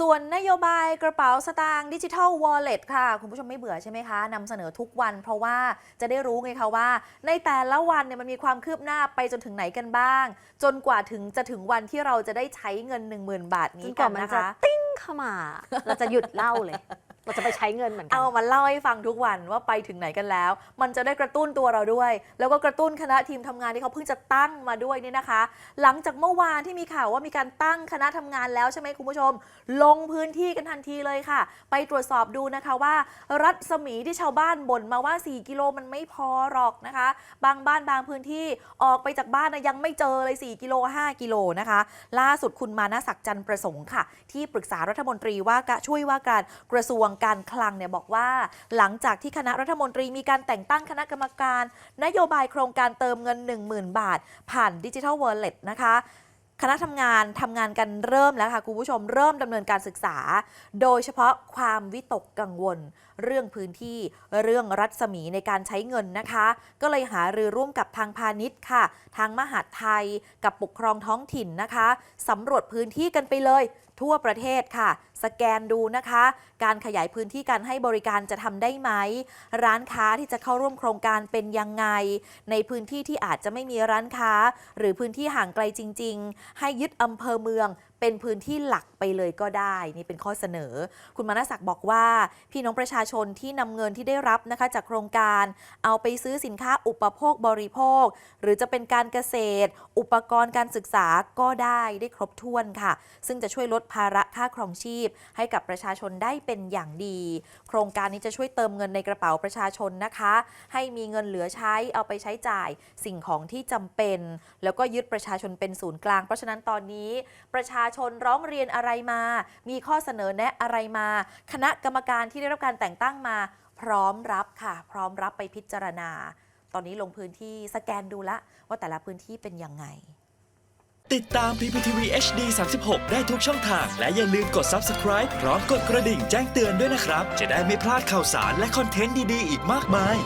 ส่วนนโยบายกระเป๋าสตางค์ดิจิทัลวอลเล็ตค่ะ คุณผู้ชมไม่เบื่อใช่ไหมคะนำเสนอทุกวันเพราะว่าจะได้รู้ไงคะว่า ในแต่ละวันเนี่ยมันมีความคืบหน้าไปจนถึงไหนกันบ้าง จนกว่าถึงจะถึงวันที่เราจะได้ใช้เงิน 10,000 บาทนี้กันนะจะคะ ติ้งเข้ามา เราจะหยุดเล่าเลย เราจะไปใช้เงินเหมือนกัเอามาเล่าให้ฟังทุกวันว่าไปถึงไหนกันแล้ว มันจะได้กระตุ้นตัวเราด้วย แล้วก็กระตุ้นคณะทีมทำงานที่เขาเพิ่งจะตั้งมาด้วยเนี่ยนะคะ หลังจากเมื่อวานที่มีข่าวว่ามีการตั้งคณะทำงานแล้วใช่ไหมคุณผู้ชม ลงพื้นที่กันทันทีเลยค่ะ ไปตรวจสอบดูนะคะว่า รัศมีที่ชาวบ้านบ่นมาว่า 4 กิโลมันไม่พอหรอกนะคะ บางบ้านบางพื้นที่ออกไปจากบ้านนะยังไม่เจอเลย 4 กิโล 5 กิโลนะคะ ล่าสุดคุณมานะศักดิ์จันทรประสงค์ค่ะ ที่ปรึกษารัฐมนตรีว่ากะช่วยว่าการกระทรวงการคลังเนี่ยบอกว่า หลังจากที่คณะรัฐมนตรีมีการแต่งตั้งคณะกรรมการ นโยบายโครงการเติมเงิน 10,000 บาท ผ่านดิจิทัลวอลเล็ตนะคะคณะทำงานทำงานกันเริ่มแล้วค่ะคุณผู้ชมเริ่มดำเนินการศึกษา โดยเฉพาะความวิตกกังวล เรื่องพื้นที่เรื่องรัศมีในการใช้เงินนะคะ ก็เลยหารือร่วมกับทางพาณิชย์ค่ะ ทางมหาดไทยกับปกครองท้องถิ่นนะคะสำรวจพื้นที่กันไปเลย ทั่วประเทศค่ะ สแกนดูนะคะ การขยายพื้นที่การให้บริการจะทำได้ไหม ร้านค้าที่จะเข้าร่วมโครงการเป็นยังไง ในพื้นที่ที่อาจจะไม่มีร้านค้า หรือพื้นที่ห่างไกลจริง ๆ ให้ยึดอำเภอเมือง เป็นพื้นที่หลักไปเลยก็ได้ นี่เป็นข้อเสนอ คุณมานาศักดิ์บอกว่า พี่น้องประชาชนที่นำเงินที่ได้รับนะคะจากโครงการเอาไปซื้อสินค้าอุปโภคบริโภค หรือจะเป็นการเกษตร อุปกรณ์การศึกษาก็ได้ได้ครบถ้วนค่ะ ซึ่งจะช่วยลดภาระค่าครองชีพ ให้กับประชาชนได้เป็นอย่างดี โครงการนี้จะช่วยเติมเงินในกระเป๋าประชาชนนะคะ ให้มีเงินเหลือใช้เอาไปใช้จ่ายสิ่งของที่จำเป็น แล้วก็ยึดประชาชนเป็นศูนย์กลาง เพราะฉะนั้นตอนนี้ประชาชนร้องเรียนอะไรมา มีข้อเสนอแนะอะไรมา คณะกรรมการที่ได้รับการแต่งตั้งมา พร้อมรับค่ะ พร้อมรับไปพิจารณา ตอนนี้ลงพื้นที่สแกนดูละ ว่าแต่ละพื้นที่เป็นยังไง ติดตาม PPTV HD 36 ได้ทุกช่องทาง และอย่าลืมกด subscribe พร้อมกดกระดิ่งแจ้งเตือนด้วยนะครับ จะได้ไม่พลาดข่าวสารและคอนเทนต์ดีๆ อีกมากมาย